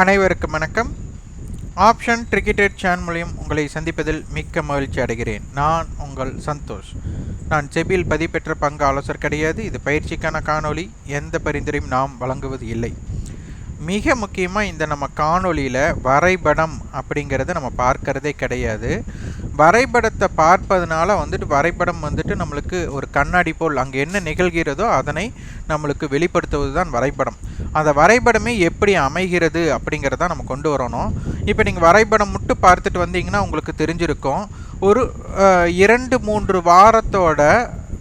அனைவருக்கும் வணக்கம். Option cricket channel மூலியம் உங்களை சந்திப்பதில் மிக்க மகிழ்ச்சி அடைகிறேன். நான் உங்கள் சந்தோஷ். நான் செபியில் பதிப்பெற்ற பங்கு ஆலோசர் கிடையாது. இது பயிற்சிக்கான காணொளி. எந்த பரிந்துரையும் நாம் வழங்குவது இல்லை. மிக முக்கியமாக இந்த நம்ம காணொளியில் வரைபடம் அப்படிங்கிறத நம்ம பார்க்கறதே கிடையாது. வரைபடத்தை பார்ப்பதனால வந்துட்டு வரைபடம் வந்துட்டு நம்மளுக்கு ஒரு கண்ணாடி போல் அங்கே என்ன நிகழ்கிறதோ அதனை நம்மளுக்கு வெளிப்படுத்துவது தான் வரைபடம். அந்த வரைபடமே எப்படி அமைகிறது அப்படிங்கிறத நம்ம கொண்டு வரணும். இப்போ நீங்கள் வரைபடம் மட்டும் பார்த்துட்டு வந்தீங்கன்னா உங்களுக்கு தெரிஞ்சிருக்கும். ஒரு இரண்டு மூன்று வாரத்தோட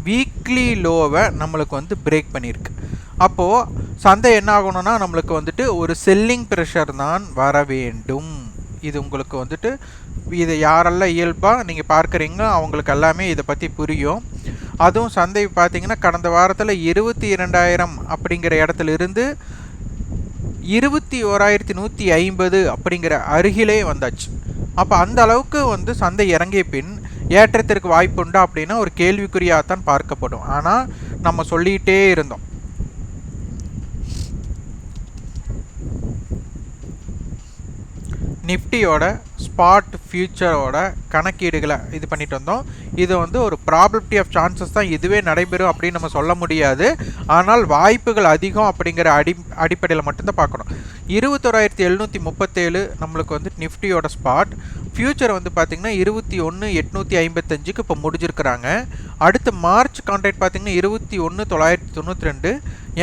வீக்லி லோவை நம்மளுக்கு வந்து பிரேக் பண்ணியிருக்கு. அப்போது சந்தை என்ன ஆகணும்னா நம்மளுக்கு வந்துட்டு ஒரு செல்லிங் ப்ரெஷர் தான் வர வேண்டும். இது உங்களுக்கு வந்துட்டு இதை யாரெல்லாம் இயல்பாக நீங்கள் பார்க்குறீங்களோ அவங்களுக்கு எல்லாமே இதை பற்றி புரியும். அதுவும் சந்தை பார்த்திங்கன்னா கடந்த வாரத்தில் இருபத்தி இரண்டாயிரம் அப்படிங்கிற இடத்துல இருந்து இருபத்தி ஓராயிரத்தி நூற்றி ஐம்பது அப்படிங்கிற அருகிலே வந்தாச்சு. அப்போ அந்த அளவுக்கு வந்து சந்தை இறங்கிய பின் ஏற்றத்திற்கு வாய்ப்புண்டா அப்படின்னா ஒரு கேள்விக்குறியாக தான் பார்க்கப்படும். ஆனால் நம்ம சொல்லிகிட்டே இருந்தோம். நிஃப்டியோட ஸ்பாட் ஃபியூச்சரோட கணக்கீடுகளை இது பண்ணிட்டு வந்தோம். இது வந்து ஒரு ப்ராபிலிட்டி ஆஃப் சான்சஸ் தான் இதுவே நடைபெறும் அப்படின்னு நம்ம சொல்ல முடியாது. ஆனால் வாய்ப்புகள் அதிகம் அப்படிங்கிற அடி அடிப்படையில் மட்டும்தான் பார்க்கணும். இருபத்தோராயிரத்தி எழுநூற்றி முப்பத்தேழு நம்மளுக்கு வந்து நிஃப்டியோட ஸ்பாட் ஃபியூச்சர் வந்து பார்த்திங்கன்னா இருபத்தி ஒன்று எட்நூற்றி ஐம்பத்தஞ்சுக்கு இப்போ முடிஞ்சிருக்கிறாங்க. அடுத்து மார்ச் கான்ட்ராக்ட் பார்த்திங்கன்னா இருபத்தி ஒன்று தொள்ளாயிரத்தி தொண்ணூற்றி ரெண்டு.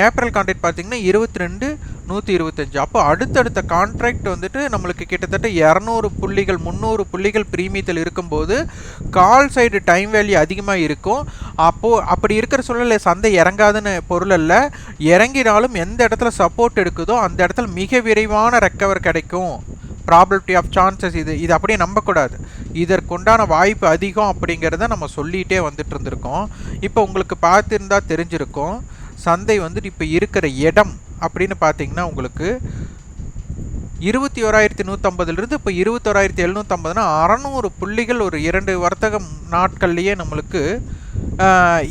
ஏப்ரல் கான்ட்ராக்ட் பார்த்திங்கன்னா இருபத்தி ரெண்டு நூற்றி இருபத்தஞ்சு. அப்போ அடுத்தடுத்த கான்ட்ராக்ட் வந்துட்டு நம்மளுக்கு கிட்டத்தட்ட இரநூறு புள்ளிகள் முந்நூறு புள்ளிகள் பிரீமியத்தில் இருக்கும்போது கால் சைடு டைம் வேல்யூ அதிகமாக இருக்கும். அப்போது அப்படி இருக்கிற சூழலில் சந்தை இறங்காதுன்னு பொருள் அல்ல. இறங்கினாலும் எந்த இடத்துல சப்போர்ட் எடுக்குதோ அந்த இடத்துல மிக விரைவான ரெக்கவர் கிடைக்கும். ப்ராபபிலிட்டி ஆஃப் சான்சஸ் இது இது அப்படியே நம்பக்கூடாது. இதற்குண்டான வாய்ப்பு அதிகம் அப்படிங்கிறத நம்ம சொல்லிகிட்டே வந்துட்டு இருந்திருக்கோம். இப்போ உங்களுக்கு பார்த்துருந்தா தெரிஞ்சிருக்கும். சந்தை வந்துட்டு இப்போ இருக்கிற இடம் அப்படின்னு பார்த்தீங்கன்னா உங்களுக்கு இருபத்தி ஓராயிரத்தி நூற்றம்பதுலேருந்து இப்போ இருபத்தோராயிரத்தி எழுநூற்றம்பதுனா அறநூறு புள்ளிகள் ஒரு இரண்டு வர்த்தக நாட்கள்லேயே நம்மளுக்கு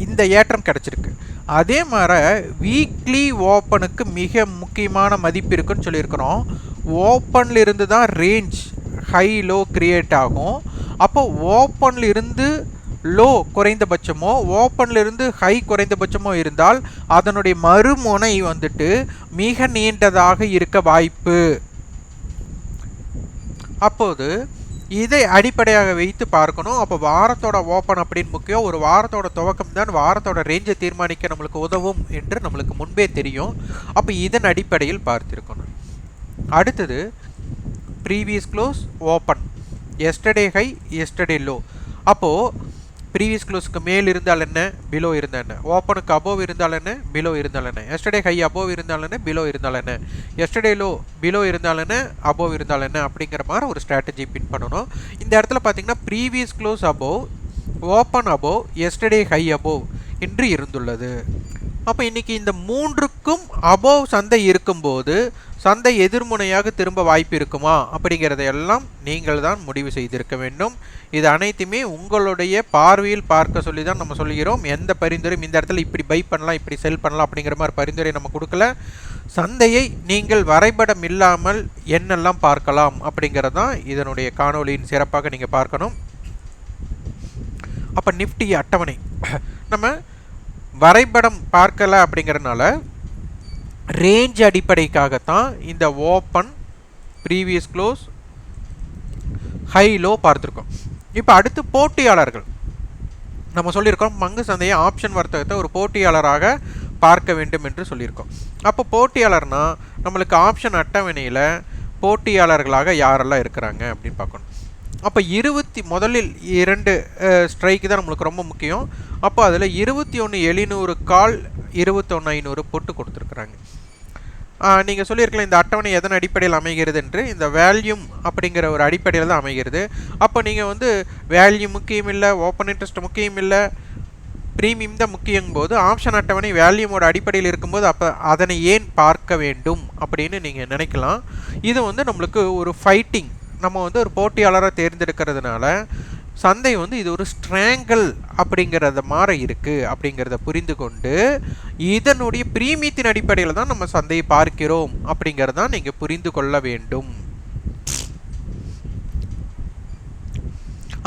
இந்த ஏற்றம் கிடச்சிருக்கு. அதே மாதிரி வீக்லி ஓப்பனுக்கு மிக முக்கியமான மதிப்பு இருக்குன்னு சொல்லியிருக்கிறோம். ஓப்பனில் இருந்து தான் ரேஞ்ச் ஹை லோ க்ரியேட் ஆகும். அப்போ ஓப்பனில் இருந்து லோ குறைந்தபட்சமோ ஓப்பன்லேருந்து ஹை குறைந்தபட்சமோ இருந்தால் அதனுடைய மறுமுனை வந்துட்டு மிக நீண்டதாக இருக்க வாய்ப்பு. அப்போது இதை அடிப்படையாக வைத்து பார்க்கணும். அப்போ வாரத்தோட ஓப்பன் அப்படின்னு முக்கியம். ஒரு வாரத்தோட துவக்கம் தான் வாரத்தோட ரேஞ்சை தீர்மானிக்க நம்மளுக்கு உதவும் என்று நம்மளுக்கு முன்பே தெரியும். அப்போ இதன் அடிப்படையில் பார்த்துருக்கணும். அடுத்தது previous close open yesterday high yesterday low அப்போது ப்ரீவியஸ் க்ளோஸ்க்கு மேல் இருந்தால் என்ன? பிலோ இருந்தால் என்ன? ஓப்பனுக்கு அபோவ் இருந்தால் என்ன? பிலோ இருந்தால் என்ன? எஸ்டர்டே ஹை அபோவ் இருந்தால் என்ன? பிலோ இருந்தால் என்ன? எஸ்டர்டே லோ பிலோ இருந்தால் என்ன? அபோவ் இருந்தால் என்ன? அப்படிங்கிற மாதிரி ஒரு ஸ்ட்ராட்டஜி பின் பண்ணணும். இந்த இடத்துல பார்த்தீங்கன்னா previous close above open above yesterday high above என்று இருந்துள்ளது. அப்போ இன்னைக்கு இந்த மூன்றுக்கும் அபோவ் சந்தை இருக்கும்போது சந்தை எதிர்முனையாக திரும்ப வாய்ப்பு இருக்குமா? அப்படிங்கிறதையெல்லாம் நீங்கள் தான் முடிவு செய்திருக்க வேண்டும். இது அனைத்துமே உங்களுடைய பார்வையில் பார்க்க சொல்லி தான் நம்ம சொல்லுகிறோம் எந்த பரிந்துரையும் இந்த இடத்துல இப்படி பை பண்ணலாம் இப்படி செல் பண்ணலாம் அப்படிங்கிற மாதிரி பரிந்துரை நம்ம கொடுக்கல. சந்தையை நீங்கள் வரைபடம் இல்லாமல் என்னெல்லாம் பார்க்கலாம் அப்படிங்கிறது தான் இதனுடைய காணொளியின் சிறப்பாக நீங்கள் பார்க்கணும். அப்போ நிஃப்டி அட்டவணை. நம்ம வரைபடம் பார்க்கலை அப்படிங்கிறதுனால ரேஞ்ச் அடிப்படைக்காகத்தான் இந்த open previous close high low பார்த்துருக்கோம். இப்போ அடுத்து போட்டியாளர்கள். நம்ம சொல்லியிருக்கோம் பங்கு சந்தையை ஆப்ஷன் வர்த்தகத்தை ஒரு போட்டியாளராக பார்க்க வேண்டும் என்று சொல்லியிருக்கோம். அப்போ போட்டியாளர்னா நம்மளுக்கு ஆப்ஷன் அட்டவணையில் போட்டியாளர்களாக யாரெல்லாம் இருக்கிறாங்க அப்படின்னு பார்க்கணும். அப்போ இருபத்தி முதலில் இரண்டு ஸ்ட்ரைக்கு தான் நம்மளுக்கு ரொம்ப முக்கியம். அப்போ அதில் இருபத்தி ஒன்று எழுநூறு கால் இருபத்தொன்று ஐநூறு போட்டு கொடுத்துருக்குறாங்க. நீங்கள் சொல்லியிருக்கலாம் இந்த அட்டவணை எதன் அடிப்படையில் அமைகிறது என்று இந்த வேல்யூம் அப்படிங்கிற ஒரு அடிப்படையில் தான் அமைகிறது. அப்போ நீங்கள் வந்து வேல்யூ முக்கியம் இல்லை ஓப்பன் இன்ட்ரெஸ்ட் முக்கியம் இல்லை ப்ரீமியம் தான் முக்கியம் போது ஆப்ஷன் அட்டவணை வேல்யூமோட அடிப்படையில் இருக்கும்போது அப்போ அதனை ஏன் பார்க்க வேண்டும் அப்படின்னு நீங்கள் நினைக்கலாம். இது வந்து நம்மளுக்கு ஒரு ஃபைட்டிங் நம்ம வந்து ஒரு போட்டியாளரை தேர்ந்தெடுக்கிறதுனால சந்தை வந்து இது ஒரு ஸ்ட்ராங்கல் அப்படிங்கிறத மாற இருக்குது அப்படிங்கிறத புரிந்து கொண்டு இதனுடைய பிரீமியத்தின் அடிப்படையில் தான் நம்ம சந்தையை பார்க்கிறோம் அப்படிங்கிறதான் நீங்கள் புரிந்து கொள்ள வேண்டும்.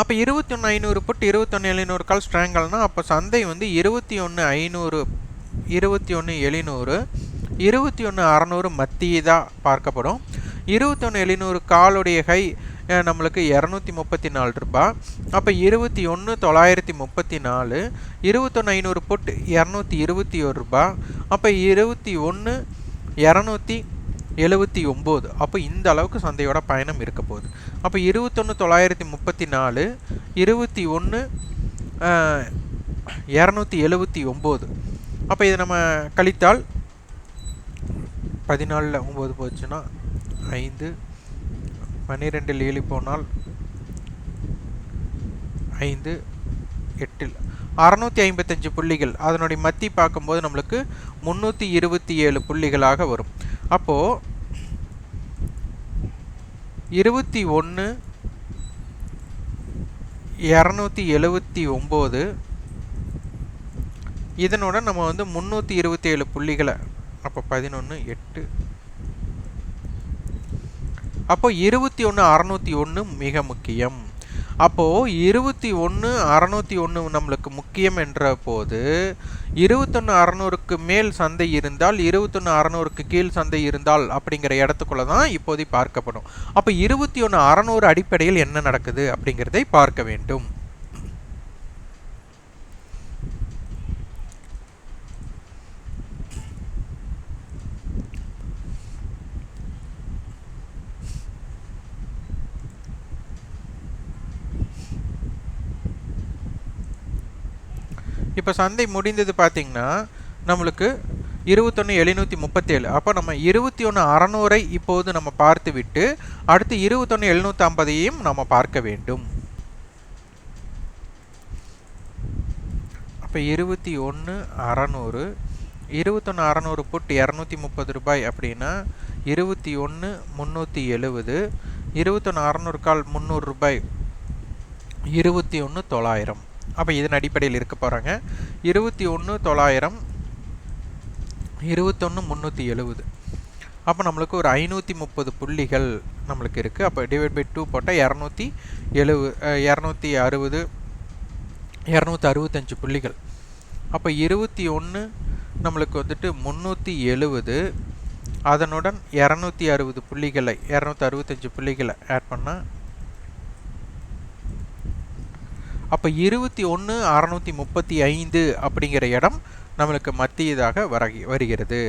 அப்போ இருபத்தி ஒன்று ஐநூறு புட் இருபத்தொன்று எழுநூறு கால் ஸ்ட்ராங்கல்னா அப்போ சந்தை வந்து இருபத்தி ஒன்று ஐநூறு இருபத்தி ஒன்று எழுநூறு இருபத்தி ஒன்று அறநூறு மத்தியதாக பார்க்கப்படும். இருபத்தொன்று எழுநூறு காலுடைய ஹை நம்மளுக்கு இரநூத்தி முப்பத்தி நாலு ரூபா. அப்போ இருபத்தி ஒன்று தொள்ளாயிரத்தி முப்பத்தி நாலு இருபத்தொன்று ஐநூறு போட்டு இரநூத்தி இருபத்தி ஒரு ரூபா. அப்போ இருபத்தி ஒன்று இரநூத்தி எழுபத்தி ஒம்பது அப்போ இந்த அளவுக்கு சந்தையோட பயணம் இருக்க போகுது. அப்போ இருபத்தொன்று தொள்ளாயிரத்தி முப்பத்தி நாலு இருபத்தி ஒன்று இரநூத்தி எழுபத்தி ஒம்பது அப்போ இதை நம்ம கழித்தால் பதினாலில் ஒம்பது போச்சுன்னா ஐந்து பன்னிரெண்டில் ஏழு போனால் ஐந்து எட்டில். அறநூற்றி ஐம்பத்தஞ்சு புள்ளிகள். அதனுடைய மத்தி பார்க்கும்போது நம்மளுக்கு முந்நூற்றி இருபத்தி ஏழு புள்ளிகளாக வரும். அப்போது இருபத்தி ஒன்று இரநூத்தி எழுபத்தி ஒம்பது இதனோட நம்ம வந்து முந்நூற்றி இருபத்தி ஏழு புள்ளிகளை அப்போ பதினொன்று எட்டு அப்போ இருபத்தி ஒன்று அறநூற்றி ஒன்று மிக முக்கியம். அப்போது இருபத்தி ஒன்று அறநூற்றி ஒன்று நம்மளுக்கு முக்கியம் என்ற போது இருபத்தொன்று அறநூறுக்கு மேல் சந்தை இருந்தால் இருபத்தொன்று அறநூறுக்கு கீழ் சந்தை இருந்தால் அப்படிங்கிற இடத்துக்குள்ள தான் இப்போதை பார்க்கப்படும். அப்போ இருபத்தி ஒன்று அறநூறு அடிப்படையில் என்ன நடக்குது அப்படிங்கிறதை பார்க்க வேண்டும். இப்போ சந்தை முடிந்தது பார்த்திங்கன்னா நம்மளுக்கு இருபத்தொன்று எழுநூற்றி முப்பத்தேழு. அப்போ நம்ம இருபத்தி ஒன்று அறநூறை இப்போது நம்ம பார்த்து விட்டு அடுத்து இருபத்தொன்று எழுநூற்றி ஐம்பதையும் நம்ம பார்க்க வேண்டும். அப்போ இருபத்தி ஒன்று அறநூறு இருபத்தொன்று அறநூறு புட்டு இரநூத்தி முப்பது ரூபாய் அப்படின்னா இருபத்தி ஒன்று முந்நூற்றி எழுபது இருபத்தொன்று அறநூறு கால் முந்நூறு ரூபாய் இருபத்தி ஒன்று தொள்ளாயிரம். அப்போ இதன் அடிப்படையில் இருக்க போகிறாங்க இருபத்தி ஒன்று தொள்ளாயிரம் இருபத்தொன்று முந்நூற்றி எழுபது அப்போ நம்மளுக்கு ஒரு ஐநூற்றி முப்பது புள்ளிகள் நம்மளுக்கு இருக்குது அப்போ டிவைட் பை டூ போட்டால் இரநூத்தி எழுபது இரநூத்தி அறுபது இரநூத்தி அறுபத்தஞ்சு புள்ளிகள். அப்போ இருபத்தி ஒன்று நம்மளுக்கு வந்துட்டு முந்நூற்றி எழுபது அதனுடன் இரநூத்தி அறுபது புள்ளிகளை இரநூத்தி அறுபத்தஞ்சு புள்ளிகளை ஆட் பண்ணால் அப்போ இருபத்தி ஒன்று அறநூற்றி முப்பத்தி ஐந்து அப்படிங்கிற இடம் நம்மளுக்கு மத்தியதாக வர வருகிறது.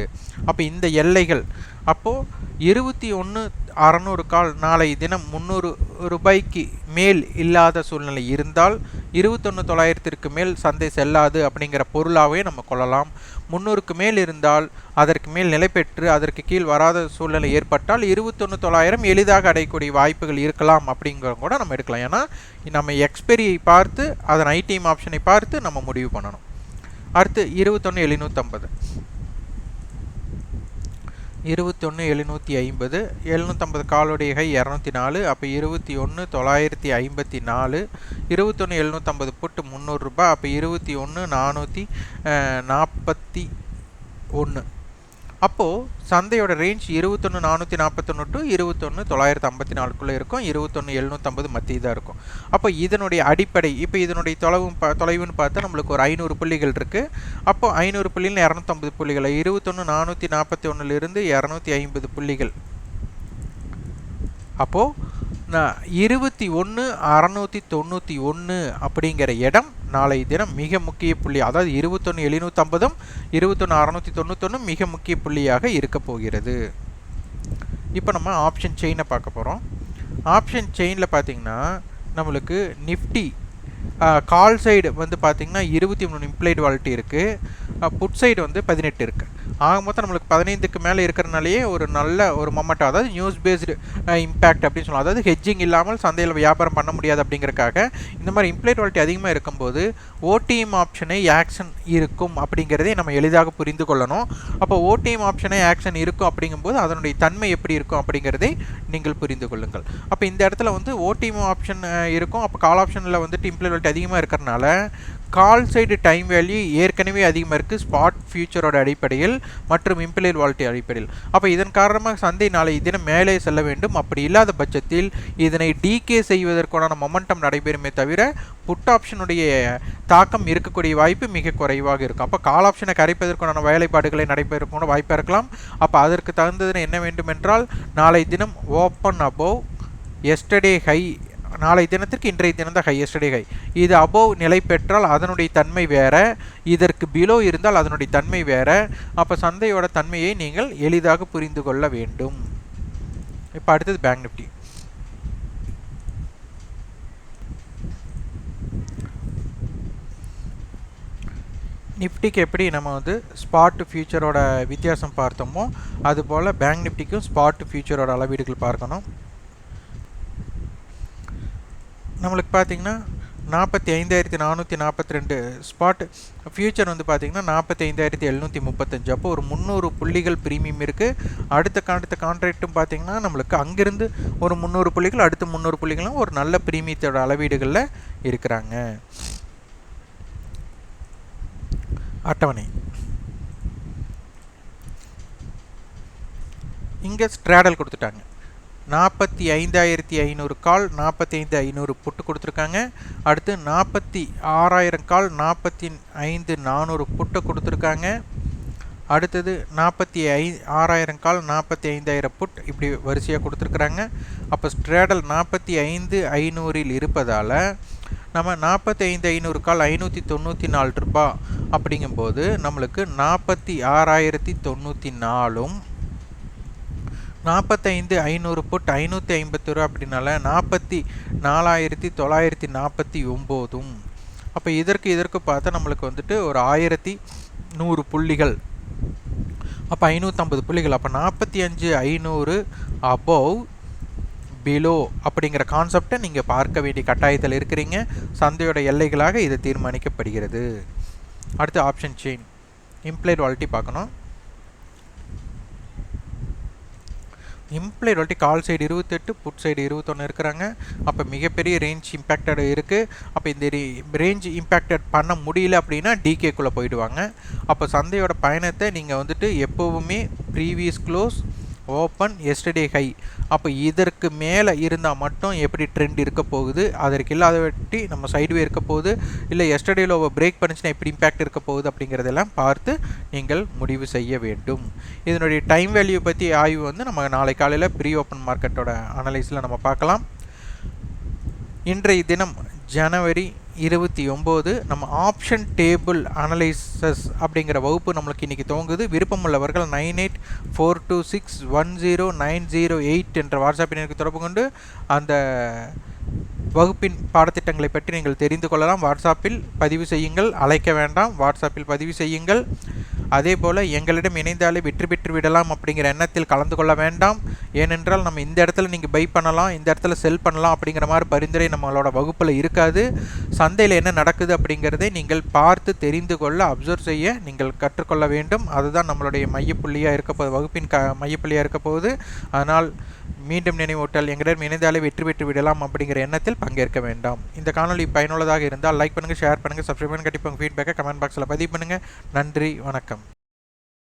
அப்போ இந்த எல்லைகள் அப்போது இருபத்தி ஒன்று அறநூறு கால் நாளை தினம் முந்நூறு ரூபாய்க்கு மேல் இல்லாத சூழ்நிலை இருந்தால் இருபத்தொன்று தொள்ளாயிரத்திற்கு மேல் சந்தை செல்லாது அப்படிங்கிற பொருளாகவே நம்ம கொள்ளலாம். முந்நூறுக்கு மேல் இருந்தால் அதற்கு மேல் நிலை பெற்று அதற்கு கீழ் வராத சூழ்நிலை ஏற்பட்டால் இருபத்தொன்று தொள்ளாயிரம் எளிதாக அடையக்கூடிய வாய்ப்புகள் இருக்கலாம் அப்படிங்கிற கூட நம்ம எடுக்கலாம். ஏன்னா நம்ம எக்ஸ்பெரியை பார்த்து அதன் ஐடிஎம் ஆப்ஷனை பார்த்து நம்ம முடிவு பண்ணணும். அடுத்து இருபத்தொன்று எழுநூற்றம்பது இருபத்தொன்று எழுநூற்றி ஐம்பது எழுநூற்றம்பது காலுடைய கை இரநூத்தி நாலு அப்போ இருபத்தி ஒன்று தொள்ளாயிரத்தி ஐம்பத்தி நாலு இருபத்தொன்று எழுநூற்றம்பது புட்டு முந்நூறுரூபா அப்போ இருபத்தி ஒன்று நானூற்றி நாற்பத்தி ஒன்று அப்போது சந்தையோட ரேஞ்ச் இருபத்தொன்று நானூற்றி நாற்பத்தொன்று டு இருபத்தொன்று தொள்ளாயிரத்து ஐம்பத்தி நாலுக்குள்ளே இருக்கும். இருபத்தொன்று எழுநூற்றம்பது மத்திய தான் இருக்கும். அப்போ இதனுடைய அடிப்படை இப்போ இதனுடைய தொலைவும் பா தொலைவுன்னு பார்த்தா நம்மளுக்கு ஒரு ஐநூறு புள்ளிகள் இருக்குது அப்போ ஐநூறு புள்ளியில் இரநூத்தம்பது புள்ளிகள் இருபத்தொன்று நானூற்றி நாற்பத்தி ஒன்றுலேருந்து இரநூத்தி ஐம்பது புள்ளிகள். அப்போது நான் இருபத்தி ஒன்று அறநூற்றி தொண்ணூற்றி ஒன்று அப்படிங்கிற இடம் நாளை தினம் மிக முக்கிய புள்ளி அதாவது இருபத்தொன்று எழுநூற்றம்பதும் இருபத்தொன்று அறநூற்றி தொண்ணூத்தொன்று மிக முக்கிய புள்ளியாக இருக்க போகிறது. இப்போ நம்ம ஆப்ஷன் செயினை பார்க்க போகிறோம் ஆப்ஷன் செயினில் பார்த்திங்கன்னா நம்மளுக்கு நிஃப்டி கால் சைடு வந்து பார்த்திங்கன்னா இருபத்தி மூணு இம்ப்ளைடு வாலிட்டி இருக்குது புட் சைடு வந்து பதினெட்டு இருக்குது ஆக மொத்தம் நம்மளுக்கு பதினைந்துக்கு மேலே இருக்கிறனாலேயே ஒரு நல்ல ஒரு மொமெண்ட் அதாவது நியூஸ் பேஸ்டு இம்பேக்ட் அப்படின்னு சொல்லலாம். அதாவது ஹெட்ஜிங் இல்லாமல் சந்தையில் வியாபாரம் பண்ண முடியாது அப்படிங்கிறக்காக இந்த மாதிரி இம்ப்ளைட் வாலிட்டி அதிகமாக இருக்கும்போது ஓடிஎம் ஆப்ஷனை ஆக்ஷன் இருக்கும் அப்படிங்கிறதே நம்ம எளிதாக புரிந்து கொள்ளணும். அப்போ ஓடிஎம் ஆப்ஷனை ஆக்ஷன் இருக்கும் அப்படிங்கும்போது அதனுடைய தன்மை எப்படி இருக்கும் அப்படிங்கிறதை நீங்கள் புரிந்து கொள்ளுங்கள். அப்போ இந்த இடத்துல வந்து ஓடிஎம் ஆப்ஷன் இருக்கும். அப்போ கால் ஆப்ஷனில் வந்துட்டு இம்ப்ளைட் வாலிட்டி அதிகமாக இருக்கிறனால கால் சைடு டைம் வேல்யூ ஏற்கனவே அதிகமாக இருக்குது ஸ்பாட் ஃபியூச்சரோட அடிப்படையில் மற்றும் இம்பிளைட் வாலிட்டி அடிப்படையில். அப்போ இதன் காரணமாக சந்தை நாளை தினம் மேலே செல்ல வேண்டும். அப்படி இல்லாத பட்சத்தில் இதனை டீகே செய்வதற்கான மொமெண்டம் நடைபெறுமே தவிர புட் ஆப்ஷனுடைய தாக்கம் இருக்கக்கூடிய வாய்ப்பு மிக குறைவாக இருக்கும் அப்போ கால் ஆப்ஷனை கரைப்பதற்கான வேலைப்பாடுகளை நடைபெறக்கூடிய வாய்ப்பாக இருக்கலாம். அப்போ அதற்கு தகுந்ததுன்னு என்ன வேண்டும் என்றால் நாளை தினம் ஓப்பன் அபோவ் எஸ்டர்டே ஹை நாளை தினத்திற்கு இன்றைய தினம் தான் ஹையஸ்டே ஹை இது அபோவ் நிலை பெற்றால் அதனுடைய தன்மை வேற இதற்கு பிலோ இருந்தால் அதனுடைய தன்மை வேற. அப்போ சந்தையோட தன்மையை நீங்கள் எளிதாக புரிந்து கொள்ள வேண்டும். இப்போ அடுத்தது பேங்க் நிஃப்டி நிஃப்டிக்கு எப்படி நம்ம வந்து ஸ்பாட் ஃபியூச்சரோட வித்தியாசம் பார்த்தோமோ அதுபோல் பேங்க் நிஃப்டிக்கும் ஸ்பாட் ஃபியூச்சரோட அளவீடுகள் பார்க்கணும். நம்மளுக்கு பார்த்தீங்கன்னா நாற்பத்தி ஐந்தாயிரத்தி நானூற்றி நாற்பத்தி ரெண்டு ஸ்பாட் ஃபியூச்சர் வந்து பார்த்திங்கன்னா நாற்பத்தி ஐந்தாயிரத்தி எழுநூற்றி முப்பத்தஞ்சு. அப்போ ஒரு முந்நூறு புள்ளிகள் ப்ரீமியம் இருக்குது அடுத்த அடுத்த கான்ட்ராக்ட்டும் பார்த்திங்கன்னா நம்மளுக்கு அங்கேருந்து ஒரு முந்நூறு புள்ளிகள் அடுத்த முந்நூறு புள்ளிகளும் ஒரு நல்ல ப்ரீமியத்தோட அளவீடுகளில் இருக்கிறாங்க. அட்டவணை. இங்கே ஸ்ட்ராடல் கொடுத்துட்டாங்க. நாற்பத்தி ஐந்தாயிரத்தி ஐநூறு கால் நாற்பத்தி ஐந்து ஐநூறு புட்டு கொடுத்துருக்காங்க. அடுத்து நாற்பத்தி ஆறாயிரம் கால் நாற்பத்தி ஐந்து நானூறு புட்டை கொடுத்துருக்காங்க. அடுத்தது நாற்பத்தி ஐ ஆறாயிரம் கால் நாற்பத்தி ஐந்தாயிரம் புட் இப்படி வரிசையாக கொடுத்துருக்குறாங்க. அப்போ ஸ்ட்ரேடல் நாற்பத்தி ஐந்து ஐநூறில் இருப்பதால் நம்ம நாற்பத்தி ஐந்து ஐநூறு கால் ஐநூற்றி தொண்ணூற்றி நாலு ரூபா அப்படிங்கும்போது நம்மளுக்கு நாற்பத்தி ஆறாயிரத்தி தொண்ணூற்றி நாலும் நாற்பத்தைந்து ஐநூறு புட் ஐநூற்றி ஐம்பத்தி ரூபா அப்படின்னால நாற்பத்தி நாலாயிரத்தி தொள்ளாயிரத்தி நாற்பத்தி ஒம்போதும். அப்போ இதற்கு இதற்கு பார்த்தா நம்மளுக்கு வந்துட்டு ஒரு ஆயிரத்தி நூறு புள்ளிகள். அப்போ ஐநூற்றம்பது புள்ளிகள். அப்போ நாற்பத்தி அஞ்சு ஐநூறு அபோவ் பிலோ அப்படிங்கிற கான்செப்டை நீங்கள் பார்க்க வேண்டிய கட்டாயத்தில் இருக்கிறீங்க. சந்தையோட எல்லைகளாக இது தீர்மானிக்கப்படுகிறது. அடுத்து ஆப்ஷன் செயின் இம்ப்ளைட் வாலிட்டி பார்க்கணும். இம்ப்ளைட் வாலிட்டி கால் சைடு இருபத்தெட்டு புட் சைடு இருபத்தொன்று இருக்கிறாங்க. அப்போ மிகப்பெரிய ரேஞ்ச் இம்பேக்டட் இருக்குது அப்போ இந்த ரேஞ்ச் இம்பேக்டட் பண்ண முடியல அப்படின்னா டிகேக்குள்ளே போயிடுவாங்க. அப்போ சந்தையோட பயணத்தை நீங்கள் வந்துட்டு எப்போவுமே previous close open yesterday high அப்போ இதற்கு மேலே இருந்தால் மட்டும் எப்படி ட்ரெண்ட் இருக்க போகுது? அதற்கு இல்லாத வெட்டி நம்ம சைடுவே இருக்க போகுது. இல்லை எஸ்டர்டே லோவை பிரேக் பண்ணிச்சுன்னா எப்படி இம்பேக்ட் இருக்க போகுது அப்படிங்கிறதெல்லாம் பார்த்து நீங்கள் முடிவு செய்ய வேண்டும். இதனுடைய டைம் வேல்யூ பற்றி ஆய்வு வந்து நம்ம நாளை காலையில் ப்ரீ ஓப்பன் மார்க்கெட்டோட அனலைஸில் நம்ம பார்க்கலாம். இன்றைய தினம் ஜனவரி இருபத்தி ஒம்பது நம்ம ஆப்ஷன் டேபிள் அனலைசஸ் அப்படிங்கிற வகுப்பு நம்மளுக்கு இன்றைக்கி துவங்குது. விருப்பமுள்ளவர்கள் nine eight four two six one zero nine zero eight என்ற வாட்ஸ்அப் எனக்கு தொடர்பு கொண்டு அந்த வகுப்பின் பாடத்திட்டங்களை பற்றி நீங்கள் தெரிந்து கொள்ளலாம். வாட்ஸ்அப்பில் பதிவு செய்யுங்கள். அழைக்க வேண்டாம். வாட்ஸ்அப்பில் பதிவு செய்யுங்கள். அதே போல் எங்களிடம் இணைந்தாலே வெற்றி பெற்று விடலாம் அப்படிங்கிற எண்ணத்தில் கலந்து கொள்ள வேண்டாம். ஏனென்றால் நம்ம இந்த இடத்துல நீங்கள் பை பண்ணலாம் இந்த இடத்துல செல் பண்ணலாம் அப்படிங்கிற மாதிரி பரிந்துரை நம்மளோட வகுப்பில் இருக்காது. சந்தையில் என்ன நடக்குது அப்படிங்கிறதை நீங்கள் பார்த்து தெரிந்து கொள்ள அப்சர்வ் செய்ய நீங்கள் கற்றுக்கொள்ள வேண்டும். அதுதான் நம்மளுடைய மையப்புள்ளியாக இருக்க போகுது வகுப்பின் க மையப்புள்ளியாக இருக்க போகுது அதனால் மீண்டும் நினைவூட்டல் எங்களிடம் இணைந்தாலே வெற்றி பெற்று விடலாம் அப்படிங்கிற எண்ணத்தில் பங்கேற்க வேண்டாம். இந்த காணொலி பயனுள்ளதாக இருந்தால் லைக் பண்ணுங்கள் ஷேர் பண்ணுங்கள் சப்ஸ்கிரைப் பண்ணி கண்டிப்பாக ஃபீட்பேக்கை கமெண்ட் பாக்ஸில் பதிவு பண்ணுங்கள் நன்றி வணக்கம்.